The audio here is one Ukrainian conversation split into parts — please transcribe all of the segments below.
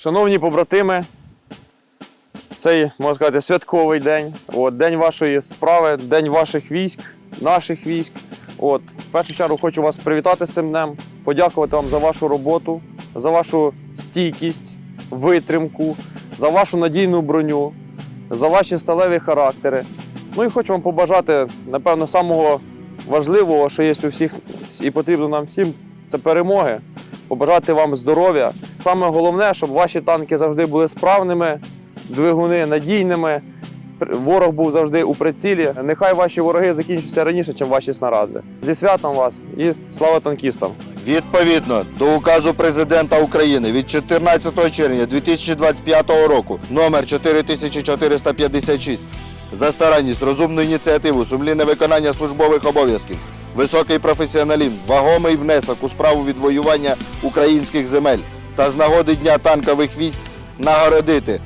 Шановні побратими, цей, можна сказати, святковий день. От, день вашої справи, день ваших військ, наших військ. От, в першу чергу хочу вас привітати з цим днем, подякувати вам за вашу роботу, за вашу стійкість, витримку, за вашу надійну броню, за ваші сталеві характери. Ну і хочу вам побажати, напевно, самого важливого, що є у всіх і потрібно нам всім, це перемоги. Побажати вам здоров'я. Саме головне, щоб ваші танки завжди були справними, двигуни надійними. Ворог був завжди у прицілі. Нехай ваші вороги закінчаться раніше, ніж ваші снаряди. Зі святом вас і слава танкістам! Відповідно до указу президента України від 14 червня 2025 року номер 4456 за старанність, розумну ініціативу, сумлінне виконання службових обов'язків, високий професіоналізм, вагомий внесок у справу відвоювання українських земель та з нагоди Дня танкових військ нагородити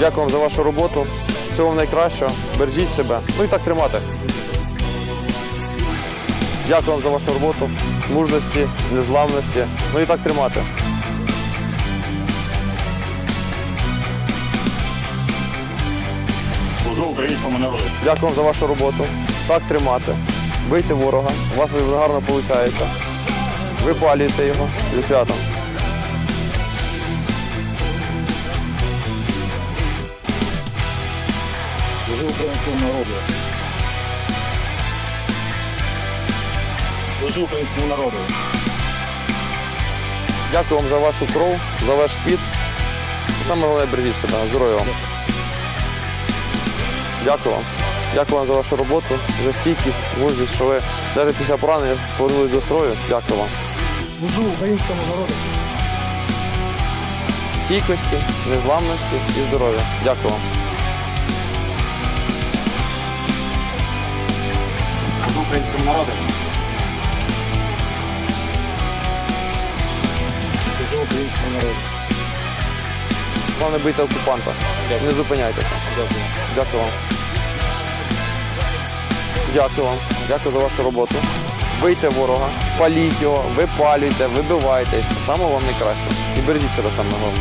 Дякую вам за вашу роботу. Всього вам найкращого. Бережіть себе. Ну і так тримати. Дякую вам за вашу роботу, мужності, незламності. Ну і так тримати. Українському народу. Дякую вам за вашу роботу. Так тримати. Бийте ворога. У вас гарно виходить. Випалюйте його зі святом. Служу українському народу. Служу українському народу. Дякую вам за вашу кров, за ваш піт. Саме головне бережіть себе. Здоров'я вам. Дякую вам. Дякую вам за вашу роботу, за стійкість, мужність, що ви навіть після поранення повернулись до строю. Дякую вам. Служу українському народу. Стійкості, незламності і здоров'я. Дякую вам. Служу українському народу. Служу українському народу. Головне бийте окупанта. Не зупиняйтеся. Дякую вам. Дякую вам. Дякую за вашу роботу. Бийте ворога, паліть його, випалюйте, вибивайте. Саме вам найкраще. І бережіть себе саме головне.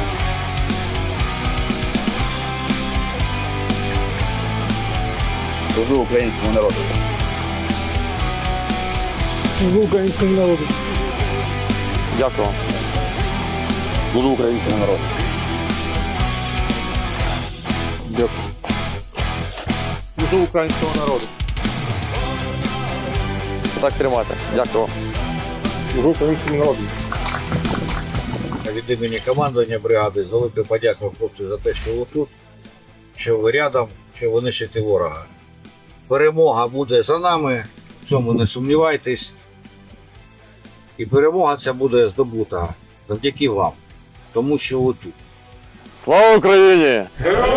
Служу українському народу. Служу українському народу. Дякую вам. Служу українському народу. Дякую. Служу українському народу. Так тримати. Дякую вам. Служу українському народу. від імені командування бригади з великою подякою хлопцю за те, що ви тут, що ви рядом, що ви нищите ворога. Перемога буде за нами, в цьому не сумнівайтесь. І перемога ця буде здобута завдяки вам, тому що ви тут. Слава Україні! Героям слава!